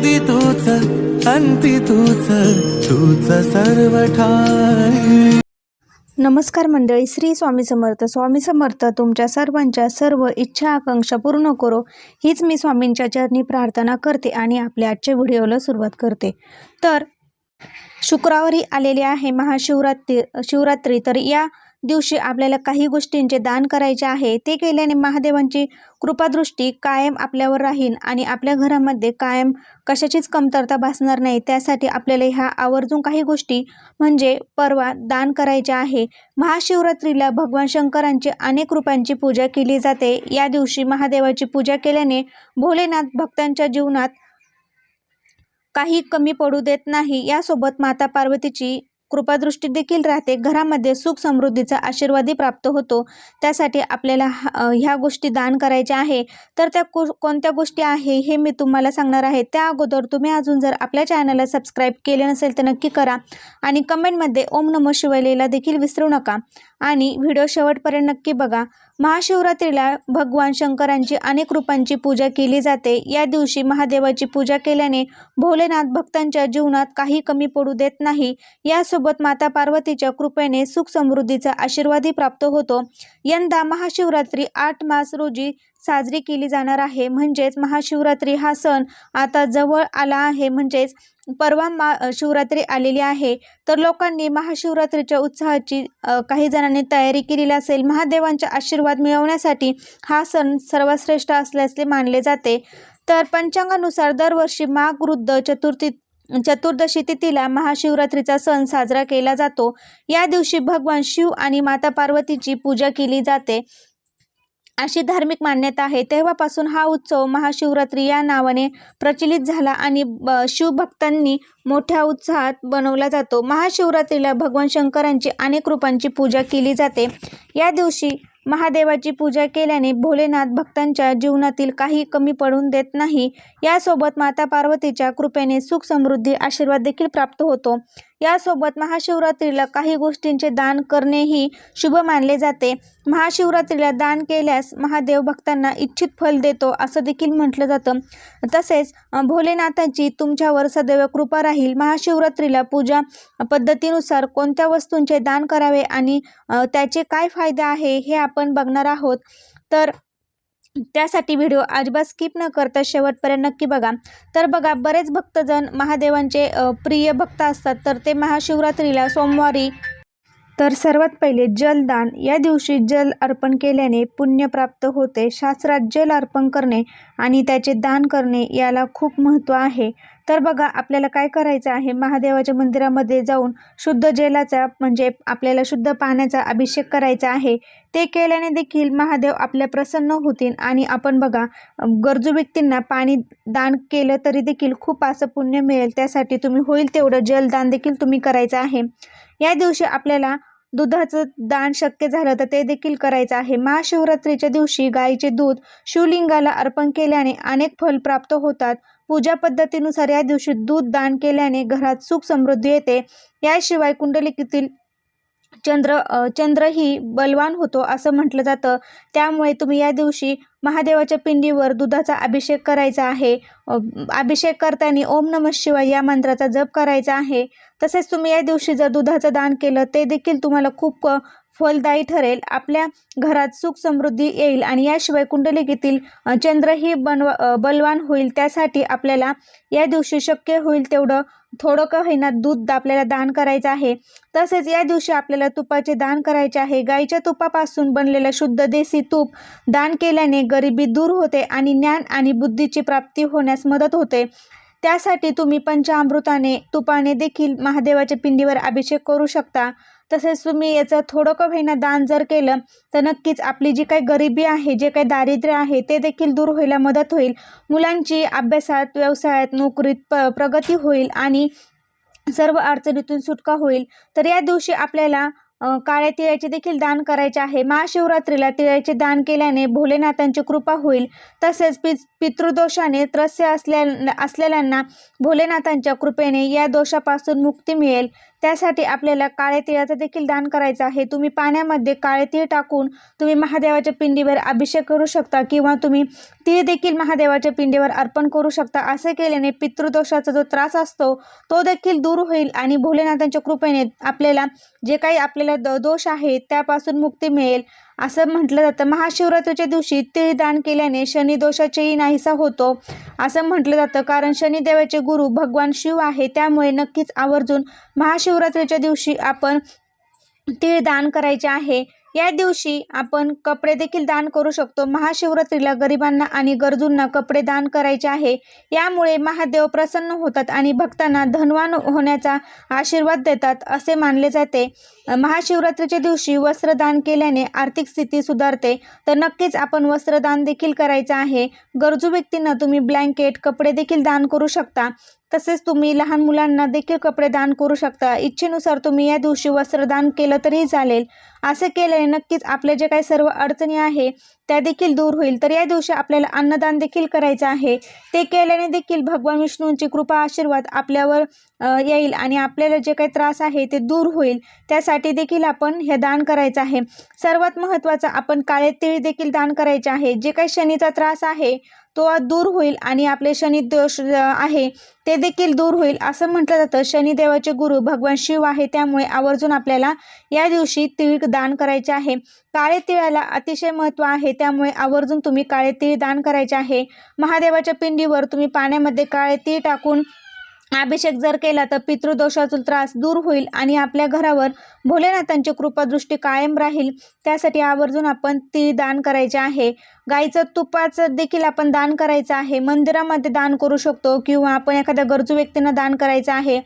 आधी तूच अंती तूच तूच सर्व ठाई नमस्कार मंडळी श्री स्वामी समर्थ. स्वामी समर्थ तुमच्या सर्वांच्या सर्व इच्छा आकांक्षा पूर्ण करो. हीच मी स्वामींच्या चरणी प्रार्थना करते आणि आपल्या आजच्या व्हिडिओला सुरुवात करते. तर शुक्रवारी आलेली आहे महाशिवरात्री शिवरात्री. तर या दिवशी आपल्याला काही गोष्टींचे दान करायचे आहे ते केल्याने महादेवांची कृपादृष्टी कायम आपल्यावर राहील आणि आपल्या घरामध्ये कायम कशाचीच कमतरता भासणार नाही. त्यासाठी आपल्याला ह्या आवर्जून काही गोष्टी म्हणजे परवा दान करायचे आहे. महाशिवरात्रीला भगवान शंकरांची अनेक रूपांची पूजा केली जाते. या दिवशी महादेवाची पूजा केल्याने भोलेनाथ भक्तांच्या जीवनात काही कमी पडू देत नाही. यासोबत माता पार्वतीची कृपादृष्टी देखील राहते. घरामध्ये सुख समृद्धीचा आशीर्वादही प्राप्त होतो. त्यासाठी आपल्याला ह्या गोष्टी दान करायच्या आहे. तर त्या को कोणत्या गोष्टी आहे हे मी तुम्हाला सांगणार आहे. त्या अगोदर तुम्ही अजून जर आपल्या चॅनलला सबस्क्राईब केले नसेल तर नक्की करा. आणि कमेंटमध्ये ओम नमो शिवलेला देखील विसरू नका. आणि व्हिडिओ शेवटपर्यंत नक्की बघा. महाशिवरात्रीला भगवान शंकरांची अनेक रूपांची पूजा केली जाते. या दिवशी महादेवाची पूजा केल्याने भोलेनाथ भक्तांच्या जीवनात काही कमी पडू देत नाही. यासोबत माता पार्वतीच्या कृपेने सुख समृद्धीचा आशीर्वादही प्राप्त होतो. यंदा महाशिवरात्री आठ मार्च रोजी साजरी केली जाणार आहे. म्हणजेच महाशिवरात्री हा सण आता जवळ आला आहे. म्हणजेच परवा मा शिवरात्री आलेली आहे. तर लोकांनी महाशिवरात्रीच्या उत्साहाची काही जणांनी तयारी केलेली असेल. महादेवांचा आशीर्वाद मिळवण्यासाठी हा सण सर्वश्रेष्ठ असल्याचे मानले जाते. तर पंचांगानुसार दरवर्षी माघ वृद्ध चतुर्थी चतुर्दशी तिथीला महाशिवरात्रीचा सण साजरा केला जातो. या दिवशी भगवान शिव आणि माता पार्वतीची पूजा केली जाते. अशी धार्मिक मान्यता आहे. तेव्हापासून हा उत्सव महाशिवरात्री या नावाने प्रचलित झाला आणि ब- शिवभक्तांनी मोठ्या उत्साहात बनवला जातो. महाशिवरात्रीला भगवान शंकरांची अनेक रूपांची पूजा केली जाते. या दिवशी महादेवाची पूजा केल्याने भोलेनाथ भक्तांच्या जीवनातील काही कमी पडून देत नाही. यासोबत माता पार्वतीच्या कृपेने सुख समृद्धी आशीर्वाद देखील प्राप्त होतो. यासोबत महाशिवरात्रीला काही गोष्टींचे दान करणेही शुभ मानले जाते. महाशिवरात्रीला दान केल्यास महादेव भक्तांना इच्छित फल देतो असं देखील म्हटलं जातं. तसेच भोलेनाथांची भोलेनाथाची तुमच्यावर सदैव कृपा राहील. महाशिवरात्रीला पूजा पद्धतीनुसार कोणत्या वस्तूंचे दान करावे आणि त्याचे काय फायदे आहे हे आपण बघणार आहोत. तर त्यासाठी व्हिडिओ अजिबात स्किप न करता शेवटपर्यंत नक्की बघा. तर बघा बरेच भक्तजण महादेवांचे प्रिय भक्त असतात तर ते महाशिवरात्रीला सोमवारी तर सर्वात पहिले जलदान. या दिवशी जल अर्पण केल्याने पुण्य प्राप्त होते. शास्त्रात जल अर्पण करणे आणि त्याचे दान करणे याला खूप महत्त्व आहे. तर बघा आपल्याला काय करायचं आहे? महादेवाच्या मंदिरामध्ये जाऊन शुद्ध जलाचा म्हणजे आपल्याला शुद्ध पाण्याचा अभिषेक करायचा आहे. ते केल्याने देखील महादेव आपल्या प्रसन्न होतील आणि आपण बघा गरजू व्यक्तींना पाणी दान केलं तरी देखील खूप असं पुण्य मिळेल. त्यासाठी तुम्ही होईल तेवढं जलदान देखील तुम्ही करायचं आहे. या दिवशी आपल्याला दुधाचं दान शक्य झालं तर ते देखील करायचं आहे. महाशिवरात्रीच्या दिवशी गायीचे दूध शिवलिंगाला अर्पण केल्याने अनेक फल प्राप्त होतात. पूजा पद्धतीनुसार या दिवशी दूध दान केल्याने घरात सुख समृद्धी येते. याशिवाय कुंडलिकेतील चंद्र चंद्रही बलवान होतो असं म्हटलं जातं. त्यामुळे तुम्ही या दिवशी महादेवाच्या पिंडीवर दुधाचा अभिषेक करायचा आहे. अभिषेक करताना ओम नमः शिवाय या मंत्राचा जप करायचा आहे. तसेच तुम्ही या दिवशी जर दुधाचं दान केलं ते देखील तुम्हाला खूप फलदायी ठरेल. आपल्या घरात सुख समृद्धी येईल आणि याशिवाय कुंडलिकेतील चंद्रही बनवा बलवान होईल. त्यासाठी आपल्याला या दिवशी शक्य होईल तेवढं थोडं का होईना दूध आपल्याला दान करायचं आहे. तसेच या दिवशी आपल्याला तुपाचे दान करायचे आहे. गाईच्या तुपापासून बनलेलं शुद्ध देसी तूप दान केल्याने गरिबी दूर होते आणि ज्ञान आणि बुद्धीची प्राप्ती होण्यास मदत होते. त्यासाठी तुम्ही पंचामृताने तुपाने देखील महादेवाच्या पिंडीवर अभिषेक करू शकता. तसेच तुम्ही याचं थोडं का होईना दान जर केलं तर नक्कीच आपली जी काही गरिबी आहे जे काही दारिद्र्य आहे ते देखील दूर व्हायला मदत होईल. मुलांची अभ्यासात व्यवसायात नोकरीत प प्रगती होईल आणि सर्व अडचणीतून सुटका होईल. तर या दिवशी आपल्याला काळ्या तिळाचे देखील दान करायचे आहे. महाशिवरात्रीला तिळाचे दान केल्याने भोलेनाथांची कृपा होईल. तसेच पि पितृदोषाने त्रस्य असल्या असलेल्यांना भोलेनाथांच्या कृपेने या दोषापासून मुक्ती मिळेल. त्यासाठी आपल्याला काळ्या तिळाचं देखील दान करायचं आहे. तुम्ही पाण्यामध्ये काळे तीळ टाकून तुम्ही महादेवाच्या पिंडीवर अभिषेक करू शकता किंवा तुम्ही तीळ देखील महादेवाच्या पिंडीवर अर्पण करू शकता. असे केल्याने पितृदोषाचा जो त्रास असतो तो देखील दूर होईल आणि भोलेनाथांच्या कृपेने आपल्याला जे काही आपल्याला द दोष आहे त्यापासून मुक्ती मिळेल असं म्हटलं जातं. महाशिवरात्रीच्या दिवशी तीळ दान केल्याने शनिदोषाचेही नाहीसा होतो असं म्हटलं जातं. कारण शनिदेवाचे गुरु भगवान शिव आहे त्यामुळे नक्कीच आवर्जून महाशिवरात्रीच्या दिवशी आपण तीळ दान करायचे आहे. या दिवशी आपण कपडे देखील दान करू शकतो. महाशिवरात्रीला गरिबांना आणि गरजूंना कपडे दान करायचे आहे. यामुळे महादेव प्रसन्न होतात आणि भक्तांना धनवान होण्याचा आशीर्वाद देतात असे मानले जाते. महाशिवरात्रीच्या दिवशी वस्त्रदान केल्याने आर्थिक स्थिती सुधारते. तर नक्कीच आपण वस्त्रदान देखील करायचं आहे. गरजू व्यक्तींना तुम्ही ब्लँकेट कपडे देखील दान करू शकता. तसेच तुम्ही लहान मुलांना देखील कपडे दान करू शकता. इच्छेनुसार तुम्ही या दिवशी वस्त्रदान केलं तरी चालेल. असे केल्याने नक्कीच आपले जे काही सर्व अडचणी आहे त्या देखील दूर होईल. तर या दिवशी आपल्याला अन्नदान देखील करायचं आहे. ते केल्याने देखील भगवान विष्णूंची कृपा आशीर्वाद आपल्यावर येईल आणि आपल्याला जे काही त्रास आहे ते दूर होईल. त्यासाठी देखील आपण हे दान करायचं आहे. सर्वात महत्त्वाचं आपण काळे तीळ देखील दान करायचे आहे. जे काही शनीचा त्रास आहे तो दूर होईल आणि आपले शनिदोष आहे ते देखील दूर होईल असं म्हटलं जातं. शनिदेवाचे गुरु भगवान शिव आहे त्यामुळे आवर्जून आपल्याला या दिवशी तीळ दान करायचे आहे. काळे तिळाला अतिशय महत्त्व आहे त्यामुळे आवर्जून तुम्ही काळे तीळ दान करायचे आहे. महादेवाच्या पिंडीवर तुम्ही पाण्यामध्ये काळे तीळ टाकून अभिषेक जर केला तर पितृदोषाचा त्रास दूर होईल आणि आपल्या घरावर भोलेनाथांची कृपादृष्टी कायम राहील. त्यासाठी आवर्जून आपण ती दान करायचे आहे. गाईचं तुपाचं देखील आपण दान करायचं आहे. मंदिरामध्ये दान करू शकतो किंवा आपण एखाद्या गरजू व्यक्तींना दान करायचं आहे.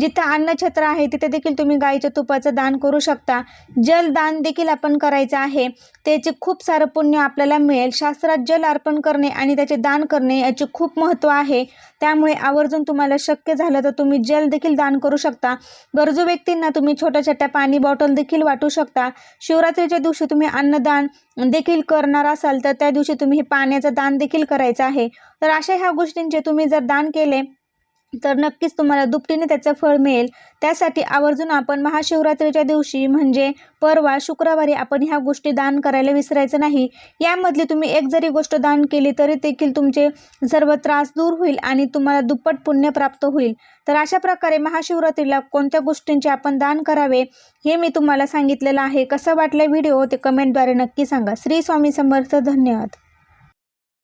जिथं अन्नछत्र आहे तिथे देखील तुम्ही गाईच्या तुपाचं दान करू शकता. जलदान देखील आपण करायचं आहे. त्याचे खूप सारं पुण्य आपल्याला मिळेल. शास्त्रात जल अर्पण करणे आणि त्याचे दान करणे याचे खूप महत्त्व आहे. त्यामुळे आवर्जून तुम्हाला शक्य झालं तर तुम्ही जल देखील दान करू शकता. गरजू व्यक्तींना तुम्ही छोट्या छोट्या पाणी बॉटल देखील वाटू शकता. शिवरात्रीच्या दिवशी तुम्ही अन्नदान देखील करणार असाल तर त्या दिवशी तुम्ही हे पाण्याचं दान देखील करायचं आहे. तर अशा ह्या गोष्टींचे तुम्ही जर दान केले तर नक्कीच तुम्हाला दुपटीने त्याचं फळ मिळेल. त्यासाठी आवर्जून आपण महाशिवरात्रीच्या दिवशी म्हणजे परवा शुक्रवारी आपण ह्या गोष्टी दान करायला विसरायचं नाही. यामधली तुम्ही एक जरी गोष्ट दान केली तरी देखील तुमचे सर्व त्रास दूर होईल आणि तुम्हाला दुप्पट पुण्य प्राप्त होईल. तर अशा प्रकारे महाशिवरात्रीला कोणत्या गोष्टींचे आपण दान करावे हे मी तुम्हाला सांगितलेलं आहे. कसं वाटलं व्हिडिओ ते कमेंटद्वारे नक्की सांगा. श्री स्वामी समर्थ धन्यवाद.